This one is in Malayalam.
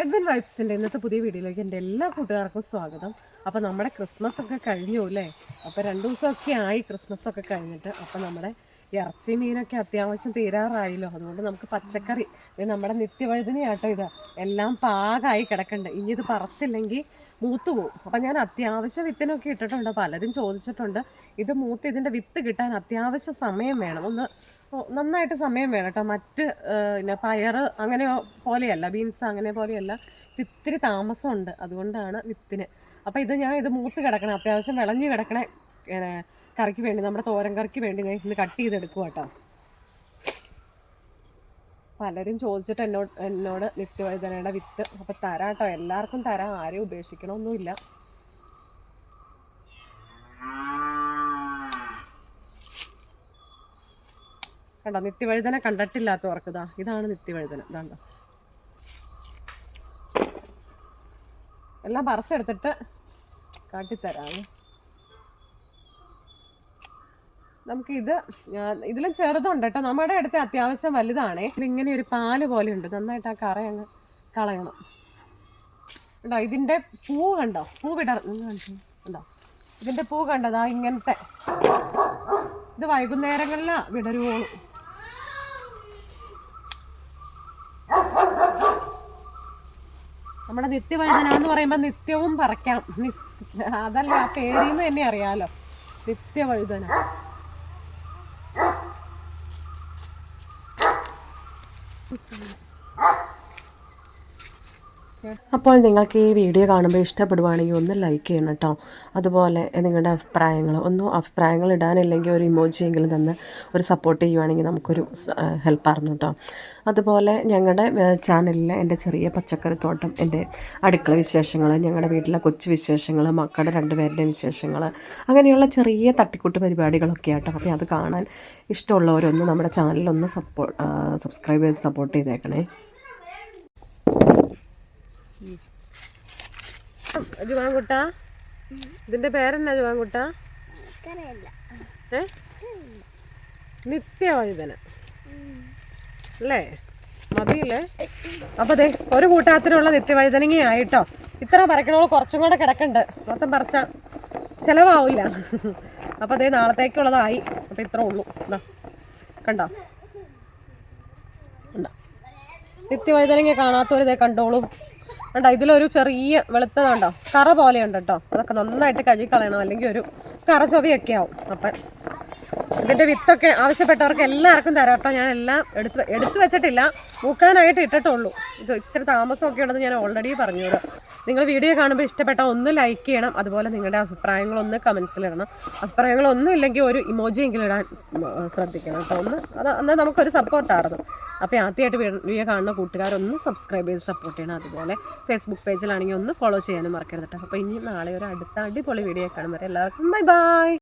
എഡ്വിൻ വൈബ്സിന്റെ ഇന്നത്തെ പുതിയ വീഡിയോയിലേക്ക് എന്റെ എല്ലാ കൂട്ടുകാർക്കും സ്വാഗതം. അപ്പോൾ നമ്മുടെ ക്രിസ്മസ് ഒക്കെ കഴിഞ്ഞു അല്ലേ? അപ്പോൾ രണ്ട് ദിവസമൊക്കെ ആയി ക്രിസ്മസ് ഒക്കെ കഴിഞ്ഞിട്ട് അപ്പോൾ നമ്മുടെ ഇറച്ചി മീനൊക്കെ അത്യാവശ്യം തീരാറായല്ലോ. അതുകൊണ്ട് നമുക്ക് പച്ചക്കറി. ഇത് നമ്മുടെ നിത്യവഴുതിനെയാട്ടോ ഇത്. എല്ലാം പാകമായി കിടക്കണ്ട്. ഇനി ഇത് പറച്ചില്ലെങ്കിൽ മൂത്ത് പോകും അപ്പം ഞാൻ അത്യാവശ്യം വിത്തിനൊക്കെ ഇട്ടിട്ടുണ്ട്. പലരും ചോദിച്ചിട്ടുണ്ട്. ഇത് മൂത്ത് ഇതിന്റെ വിത്ത് കിട്ടാൻ അത്യാവശ്യം സമയം വേണം. ഒന്ന് നന്നായിട്ട് സമയം വേണം കേട്ടോ. മറ്റ് പിന്നെ പയർ അങ്ങനെ പോലെയല്ല ബീൻസ് അങ്ങനെ പോലെയല്ല. ഇത്തിരി താമസമുണ്ട്. അതുകൊണ്ടാണ് വിത്തിന്. അപ്പോൾ ഇത് ഞാൻ ഇത് മൂത്ത് കിടക്കണം. അത്യാവശ്യം വിളഞ്ഞു കിടക്കണ. കറിക്ക് വേണ്ടി നമ്മുടെ തോരൻ കറിക്ക് വേണ്ടി ഞാൻ ഇന്ന് കട്ട് ചെയ്തെടുക്കും കേട്ടോ പലരും ചോദിച്ചിട്ട് എന്നോട് എന്നോട് നിത്യവഴുതനയുടെ വിത്ത് അപ്പോൾ തരാം കേട്ടോ എല്ലാവർക്കും തരാം. ആരെയും ഉപേക്ഷിക്കണമൊന്നുമില്ല. കണ്ടോ? നിത്യവഴുതന കണ്ടിട്ടില്ലാത്തവർക്ക് ഇതാ ഇതാണ് നിത്യവഴുതന ഇതാണ്ടോ എല്ലാം പറിച്ചെടുത്തിട്ട് കാട്ടിത്തരാം. നമുക്ക് ഇത് ഇതിലും ചെറുതുണ്ട് കേട്ടോ. നമ്മുടെ അടുത്ത് അത്യാവശ്യം വലുതാണേ. ഇങ്ങനെ ഒരു പാൽ പോലെ ഉണ്ട്. നന്നായിട്ട് ആ കറ അങ്ങ് കളയണം. കേട്ടോ ഇതിന്റെ പൂ കണ്ടോ? പൂ കാണിച്ചേ. കണ്ടോ? ഇതിന്റെ പൂ കണ്ടതാ ഇങ്ങനത്തെ. ഇത് വൈകുന്നേരങ്ങളിലാ വിടരുവോളൂ. നമ്മുടെ നിത്യവഴുതന എന്ന് പറയുമ്പോൾ നിത്യവും പറക്കാം. അതല്ല ആ പേരിൽ നിന്ന് തന്നെ അറിയാലോ. നിത്യവഴുതന Thank you. അപ്പോൾ നിങ്ങൾക്ക് ഈ വീഡിയോ കാണുമ്പോൾ ഇഷ്ടപ്പെടുവാണെങ്കിൽ ഒന്ന് ലൈക്ക് ചെയ്യണം കേട്ടോ. അതുപോലെ നിങ്ങളുടെ അഭിപ്രായങ്ങൾ ഒന്നും അഭിപ്രായങ്ങൾ ഇടാനില്ലെങ്കിൽ ഒരു ഇമോജിയെങ്കിലും തന്ന് ഒരു സപ്പോർട്ട് ചെയ്യുവാണെങ്കിൽ നമുക്കൊരു ഹെൽപ്പായിരുന്നു കേട്ടോ. അതുപോലെ ഞങ്ങളുടെ ചാനലിൽ എന്റെ ചെറിയ പച്ചക്കറി തോട്ടം എന്റെ അടുക്കള വിശേഷങ്ങൾ ഞങ്ങളുടെ വീട്ടിലെ കൊച്ചു വിശേഷങ്ങൾ മക്കളുടെ രണ്ടുപേരുടെ വിശേഷങ്ങൾ അങ്ങനെയുള്ള ചെറിയ തട്ടിക്കൂട്ട് പരിപാടികളൊക്കെ ആട്ടോ അപ്പോൾ അത് കാണാൻ ഇഷ്ടമുള്ളവരൊന്ന് നമ്മുടെ ചാനലൊന്ന് സപ്പോർട്ട് സബ്സ്ക്രൈബ് ചെയ്ത് സപ്പോർട്ട് ചെയ്തേക്കണേ. ജുവാൻകുട്ട? ഇതിന്റെ പേരെന്നാ ജുവാൻകുട്ട? ഏ? നിത്യവഴുതന. അല്ലേ? മതിയില്ലേ? അപ്പൊ അതെ ഒരു കൂട്ടാത്തിനുള്ള നിത്യവഴുതനങ്ങ ആയിട്ടോ? ഇത്ര പറിക്കണോളൂ കുറച്ചും കൂടെ കിടക്കണ്ട്. മൊത്തം പറിച്ച ചിലവാവില്ല. അപ്പൊ അതേ നാളത്തേക്കുള്ളതായി. അപ്പൊ ഇത്ര ഉള്ളൂ. കണ്ടോ? കണ്ടോ? കാണാത്തവരിതേ കണ്ടോളും ഇതേ കണ്ടോളൂ. കണ്ടോ ഇതിലൊരു ചെറിയ വെളുത്തതുണ്ടോ കറ പോലെയുണ്ട് കേട്ടോ. അതൊക്കെ നന്നായിട്ട് കഴുകി കളയണം അല്ലെങ്കിൽ ഒരു കറ ചൊവിയൊക്കെ ആവും. അപ്പം ഇതിന്റെ വിത്തൊക്കെ ആവശ്യപ്പെട്ടവർക്ക് എല്ലാവർക്കും തരാം കേട്ടോ. ഞാൻ എല്ലാം എടുത്ത് എടുത്തു വെച്ചിട്ടില്ല. മൂക്കാനായിട്ട് ഇട്ടിട്ടുള്ളൂ. ഇത് ഇച്ചിരി താമസമൊക്കെ ഉണ്ടെന്ന് ഞാൻ ഓൾറെഡി പറഞ്ഞു തരാം നിങ്ങൾ വീഡിയോ കാണുമ്പോൾ ഇഷ്ടപ്പെട്ട ഒന്ന് ലൈക്ക് ചെയ്യണം. അതുപോലെ നിങ്ങളുടെ അഭിപ്രായങ്ങളൊന്ന് കമൻസിലിടണം അഭിപ്രായങ്ങളൊന്നും ഇല്ലെങ്കിൽ ഒരു ഇമോജിയെങ്കിലും ഇടാൻ ശ്രദ്ധിക്കണം കേട്ടോ. ഒന്ന് അത് എന്നാൽ നമുക്കൊരു സപ്പോർട്ടായിരുന്നു അപ്പോൾ ആദ്യമായിട്ട് വീഡിയോ കാണുന്ന കൂട്ടുകാരൊന്ന് സബ്സ്ക്രൈബ് ചെയ്ത് സപ്പോർട്ട് ചെയ്യണം. അതുപോലെ ഫേസ്ബുക്ക് പേജിലാണെങ്കിൽ ഒന്ന് ഫോളോ ചെയ്യാനും മറക്കരുത് കേട്ടോ. അപ്പോൾ ഇനി നാളെ ഒരു അടുത്ത അടിപൊളി വീഡിയോ കാണും. വരെ എല്ലാവർക്കും ബൈ ബൈ